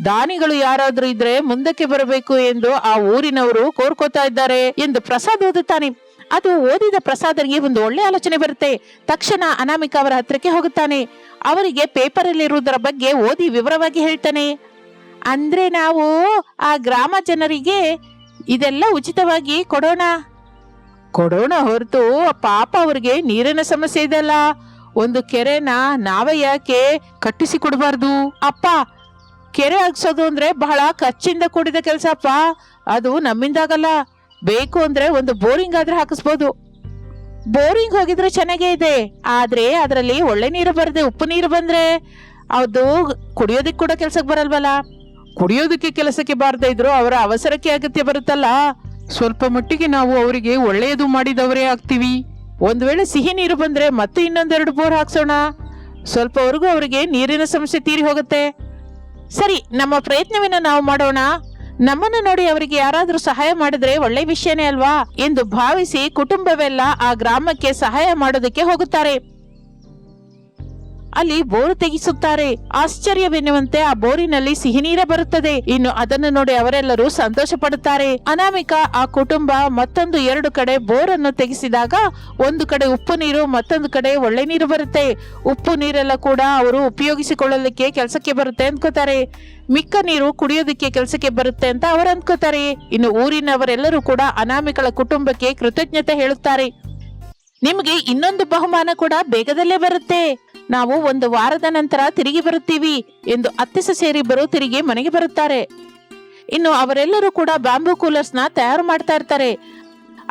ದಾನಿಗಳು ಯಾರಾದ್ರೂ ಇದ್ರೆ ಮುಂದಕ್ಕೆ ಬರಬೇಕು ಎಂದು ಆ ಊರಿನವರು ಕೋರ್ಕೋತಾ ಇದ್ದಾರೆ ಎಂದು ಪ್ರಸಾದ್ ಓದುತ್ತಾನೆ. ಅದು ಓದಿದ ಪ್ರಸಾದರಿಗೆ ಒಂದು ಒಳ್ಳೆ ಆಲೋಚನೆ ಬರುತ್ತೆ. ತಕ್ಷಣ ಅನಾಮಿಕ ಅವರ ಹತ್ರಕ್ಕೆ ಹೋಗುತ್ತಾನೆ. ಅವರಿಗೆ ಪೇಪರ್ ಅಲ್ಲಿರುವುದರ ಬಗ್ಗೆ ಓದಿ ವಿವರವಾಗಿ ಹೇಳ್ತಾನೆ. ಅಂದ್ರೆ ನಾವು ಆ ಗ್ರಾಮ ಜನರಿಗೆ ಇದೆಲ್ಲ ಉಚಿತವಾಗಿ ಕೊಡೋಣ. ಕೊಡೋಣ ಹೊರತು ಪಾಪ ಅವ್ರಿಗೆ ನೀರಿನ ಸಮಸ್ಯೆ ಇದೆಲ್ಲ ಒಂದು ಕೆರೆನ ನಾವ ಯಾಕೆ ಕಟ್ಟಿಸಿ ಕೊಡಬಾರ್ದು ಅಪ್ಪ, ಕೆರೆ ಹಾಕ್ಸೋದು ಅಂದ್ರೆ ಬಹಳ ಖರ್ಚಿಂದ ಕೂಡಿದ ಕೆಲಸಪ್ಪ. ಅದು ನಮ್ಮಿಂದಾಗಲ್ಲ. ಬೇಕು ಅಂದ್ರೆ ಒಂದು ಬೋರಿಂಗ್ ಆದ್ರೆ ಹಾಕಿಸ್ಬೋದು. ಬೋರಿಂಗ್ ಹೋಗಿದ್ರೆ ಚೆನ್ನಾಗೇ ಇದೆ. ಆದ್ರೆ ಅದರಲ್ಲಿ ಒಳ್ಳೆ ನೀರು ಬರದೆ ಉಪ್ಪು ನೀರು ಬಂದ್ರೆ ಅದು ಕುಡಿಯೋದಕ್ಕೆ ಕೂಡ ಕೆಲಸಕ್ಕೆ ಬರಲ್ವಲ್ಲ? ಕುಡಿಯೋದಕ್ಕೆ ಕೆಲಸಕ್ಕೆ ಬಾರದೆ ಇದ್ರು ಅವರ ಅವಸರಕ್ಕೆ ಅಗತ್ಯ ಬರುತ್ತಲ್ಲ? ಸ್ವಲ್ಪ ಮಟ್ಟಿಗೆ ನಾವು ಅವರಿಗೆ ಒಳ್ಳೆಯದು ಮಾಡಿದವರೇ ಆಗ್ತೀವಿ. ಒಂದ್ ವೇಳೆ ಸಿಹಿ ನೀರು ಬಂದ್ರೆ ಮತ್ತೆ ಇನ್ನೊಂದೆರಡು ಬೋರ್ ಹಾಕ್ಸೋಣ. ಸ್ವಲ್ಪವರೆಗೂ ಅವರಿಗೆ ನೀರಿನ ಸಮಸ್ಯೆ ತೀರಿ ಹೋಗುತ್ತೆ. ಸರಿ, ನಮ್ಮ ಪ್ರಯತ್ನವನ್ನು ನಾವು ಮಾಡೋಣ. ನಮ್ಮನ್ನು ನೋಡಿ ಅವರಿಗೆ ಯಾರಾದ್ರೂ ಸಹಾಯ ಮಾಡಿದ್ರೆ ಒಳ್ಳೆ ವಿಷಯನೇ ಅಲ್ವಾ? ಎಂದು ಭಾವಿಸಿ ಕುಟುಂಬವೆಲ್ಲ ಆ ಗ್ರಾಮಕ್ಕೆ ಸಹಾಯ ಮಾಡೋದಕ್ಕೆ ಹೋಗುತ್ತಾರೆ. ಅಲ್ಲಿ ಬೋರು ತೆಗೆಸುತ್ತಾರೆ. ಆಶ್ಚರ್ಯವೆನ್ನುವಂತೆ ಆ ಬೋರಿನಲ್ಲಿ ಸಿಹಿನೀರ ಬರುತ್ತದೆ. ಇನ್ನು ಅದನ್ನು ನೋಡಿ ಅವರೆಲ್ಲರೂ ಸಂತೋಷ ಪಡುತ್ತಾರೆ ಅನಾಮಿಕ ಆ ಕುಟುಂಬ ಮತ್ತೊಂದು ಎರಡು ಕಡೆ ಬೋರನ್ನು ತೆಗೆಸಿದಾಗ ಒಂದು ಕಡೆ ಉಪ್ಪು ನೀರು, ಮತ್ತೊಂದು ಕಡೆ ಒಳ್ಳೆ ನೀರು ಬರುತ್ತೆ. ಉಪ್ಪು ನೀರೆಲ್ಲ ಕೂಡ ಅವರು ಉಪಯೋಗಿಸಿಕೊಳ್ಳಲಿಕ್ಕೆ ಕೆಲಸಕ್ಕೆ ಬರುತ್ತೆ ಅಂದ್ಕೋತಾರೆ. ಮಿಕ್ಕ ನೀರು ಕುಡಿಯೋದಕ್ಕೆ ಕೆಲಸಕ್ಕೆ ಬರುತ್ತೆ ಅಂತ ಅವರು ಅಂದ್ಕೋತಾರೆ. ಇನ್ನು ಊರಿನವರೆಲ್ಲರೂ ಕೂಡ ಅನಾಮಿಕಳ ಕುಟುಂಬಕ್ಕೆ ಕೃತಜ್ಞತೆ ಹೇಳುತ್ತಾರೆ. ನಿಮಗೆ ಇನ್ನೊಂದು ಬಹುಮಾನ ಕೂಡ ಬೇಗದಲ್ಲೇ ಬರುತ್ತೆ. ನಾವು ಒಂದು ವಾರದ ನಂತರ ತಿರುಗಿ ಬರುತ್ತೀವಿ ಎಂದು ಅತ್ತೆ ಸೊಸೆಯರಿಬ್ಬರು ತಿರುಗಿ ಮನೆಗೆ ಬರುತ್ತಾರೆ. ಇನ್ನು ಅವರೆಲ್ಲರೂ ಕೂಡ ಬ್ಯಾಂಬೂ ಕೂಲರ್ಸ್ನ ತಯಾರು ಮಾಡ್ತಾ ಇರ್ತಾರೆ.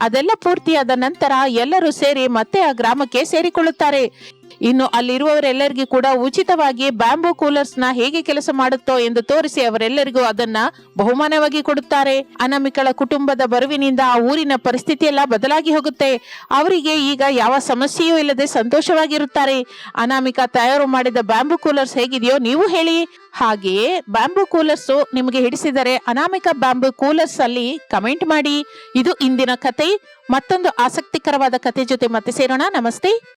ಅದೆಲ್ಲ ಪೂರ್ತಿಯಾದ ನಂತರ ಎಲ್ಲರೂ ಸೇರಿ ಮತ್ತೆ ಆ ಗ್ರಾಮಕ್ಕೆ ಸೇರಿಕೊಳ್ಳುತ್ತಾರೆ. ಇನ್ನು ಅಲ್ಲಿರುವವರೆಲ್ಲರಿಗೂ ಕೂಡ ಉಚಿತವಾಗಿ ಬ್ಯಾಂಬೂ ಕೂಲರ್ಸ್ನ ಹೇಗೆ ಕೆಲಸ ಮಾಡುತ್ತೋ ಎಂದು ತೋರಿಸಿ ಅವರೆಲ್ಲರಿಗೂ ಅದನ್ನ ಬಹುಮಾನವಾಗಿ ಕೊಡುತ್ತಾರೆ. ಅನಾಮಿಕಳ ಕುಟುಂಬದ ಬರುವಿನಿಂದ ಆ ಊರಿನ ಪರಿಸ್ಥಿತಿ ಎಲ್ಲ ಬದಲಾಗಿ ಹೋಗುತ್ತೆ. ಅವರಿಗೆ ಈಗ ಯಾವ ಸಮಸ್ಯೆಯೂ ಇಲ್ಲದೆ ಸಂತೋಷವಾಗಿರುತ್ತಾರೆ. ಅನಾಮಿಕ ತಯಾರು ಮಾಡಿದ ಬ್ಯಾಂಬೂ ಕೂಲರ್ಸ್ ಹೇಗಿದೆಯೋ ನೀವು ಹೇಳಿ. ಹಾಗೆಯೇ ಬ್ಯಾಂಬೂ ಕೂಲರ್ಸ್ ನಿಮಗೆ ಹಿಡಿಸಿದರೆ ಅನಾಮಿಕ ಬ್ಯಾಂಬೂ ಕೂಲರ್ಸ್ ಅಲ್ಲಿ ಕಮೆಂಟ್ ಮಾಡಿ. ಇದು ಇಂದಿನ ಕತೆ. ಮತ್ತೊಂದು ಆಸಕ್ತಿಕರವಾದ ಕತೆ ಜೊತೆ ಮತ್ತೆ ಸೇರೋಣ. ನಮಸ್ತೆ.